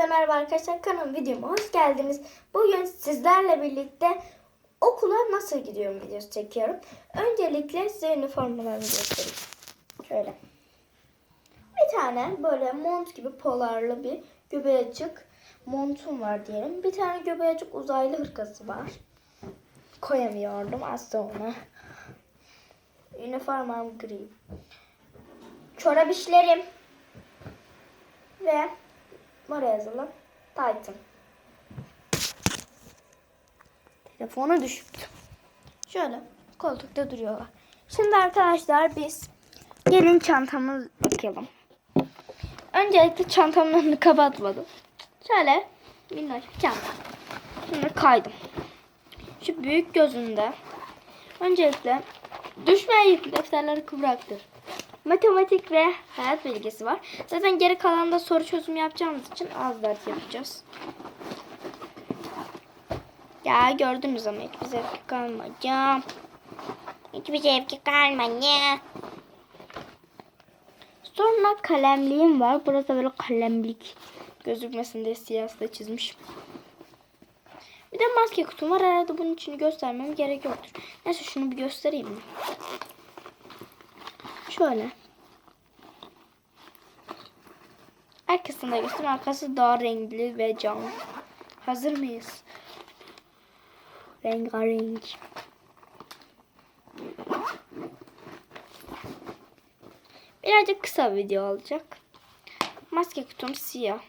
Herkese merhaba arkadaşlar. Kanalıma videoma hoş geldiniz. Bugün sizlerle birlikte okula nasıl gidiyorum videosu çekiyorum. Öncelikle size üniformalarını göstereyim. Şöyle. Bir tane böyle mont gibi polarlı bir göbeği açık montum var diyelim. Bir tane göbeği açık uzaylı hırkası var. Koyamıyordum az sonra. Üniformam gri. Çorap işlerim. Ve Mora yazılı Titan. Telefonu düşürdüm. Şöyle koltukta duruyorlar. Şimdi arkadaşlar biz gelin çantamızı yıkayalım. Öncelikle çantamın önünü kapatmadım. Şöyle minnoş bir çanta. Şimdi kaydım. Şu büyük gözünde öncelikle düşmeyin defterleri kıvraktır. Matematik ve hayat bilgisi var. Zaten geri kalan da soru çözüm yapacağımız için az ders yapacağız. Ya gördünüz ama hiçbir zevki kalmayacağım. Hiçbir zevki kalmadı. Sonra kalemliğim var. Burada böyle kalemlik gözükmesin diye siyahla çizmişim. Bir de maske kutum var. Herhalde bunun için göstermem gerek yoktur. Neyse şunu bir göstereyim mi? Şöyle. Arkasını da göstereyim. Arkası daha renkli ve canlı. Hazır mıyız? Rengarenk. Birazcık kısa video olacak. Maske kutum siyah.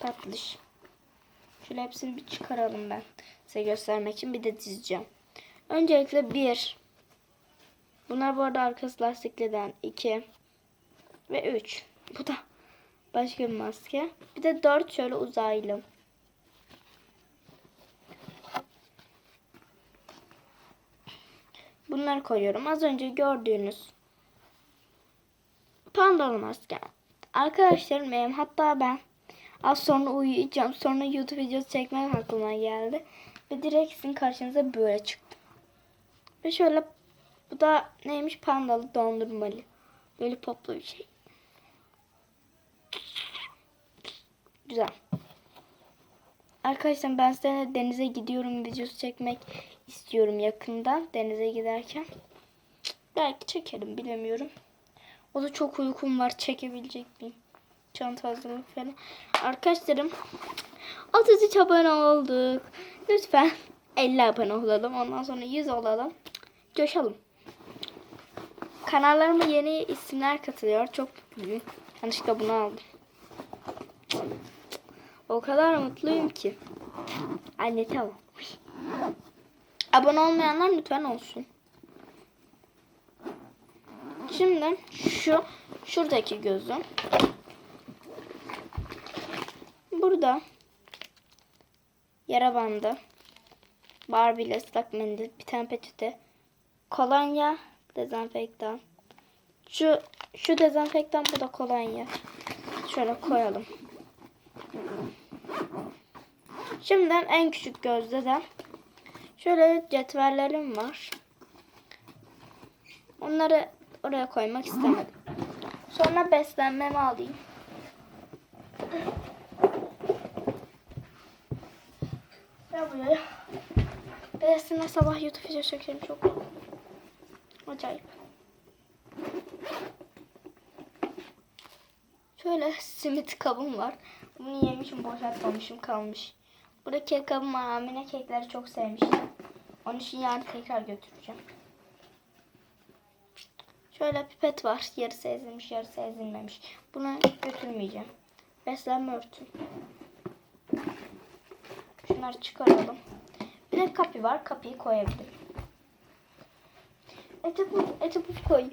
Tatlış. Şöyle hepsini bir çıkaralım ben. Size göstermek için bir de dizeceğim. Öncelikle bir. Bunlar bu arada arkası lastikliden 2 ve 3. Bu da başka bir maske. Bir de 4 şöyle uzaylı. Bunları koyuyorum. Az önce gördüğünüz pandalı maske. Arkadaşlarım benim hatta ben az sonra uyuyacağım. Sonra YouTube videosu çekmek aklıma geldi. Ve direkt sizin karşınıza böyle çıktım. Ve şöyle bu da neymiş? Pandalı dondurmalı. Böyle poplu bir şey. Güzel. Arkadaşlar ben size denize gidiyorum videosu çekmek istiyorum yakında. Denize giderken. Belki çekerim bilemiyorum. O da çok uykum var. Çekebilecek miyim? Çanta hazırlık falan. Arkadaşlarım 33 abone olduk. Lütfen 50 abone olalım. Ondan sonra 100 olalım. Coşalım. Kanallarıma yeni isimler katılıyor. Çok mutluyum. Yanlışlıkla bunu aldım. O kadar mutluyum ki. Anne tamam. Abone olmayanlar lütfen olsun. Şimdi şu şuradaki gözüm. Burada yara bandı. Barbie ile ıslak mendil. Bir tane peçete. Kolonya. Dezenfektan. Şu şu dezenfektan bu da kolonya. Şöyle koyalım. Şimdiden en küçük gözde de şöyle cetvellerim var. Onları oraya koymak istemedim. Sonra beslenmemi alayım. Ya buraya. Sabah YouTube video çekerim çok. Acayip. Şöyle simit kabım var. Bunu yemişim boşaltmamışım kalmış. Burada kek kabım var. Amine kekleri çok sevmiştim. Onun için yarın tekrar götüreceğim. Şöyle pipet var. Yarısı ezilmiş yarısı ezilmemiş. Bunu götürmeyeceğim. Beslenme örtü. Şunları çıkaralım. Bir de kapı var. Kapıyı koyabilirim. Eti bu, eti bu koy.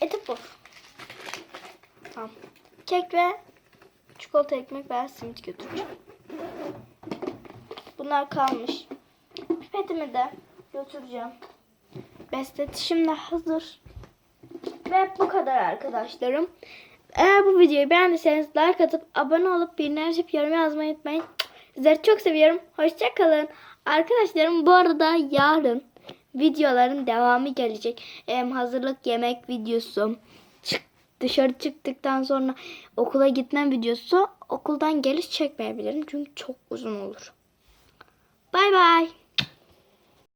Eti bu. Tamam. Kek ve çikolata ekmek veya simit götüreceğim. Bunlar kalmış. Pipetimi de götüreceğim. Besletişim de hazır. Ve bu kadar arkadaşlarım. Eğer bu videoyu beğendiyseniz like atıp abone olup birine açıp yorum yazmayı unutmayın. Sizleri çok seviyorum. Hoşçakalın. Arkadaşlarım bu arada yarın videoların devamı gelecek. Hem hazırlık yemek videosu. Dışarı çıktıktan sonra okula gitmem videosu. Okuldan geliş çekmeyebilirim çünkü çok uzun olur. Bay bay.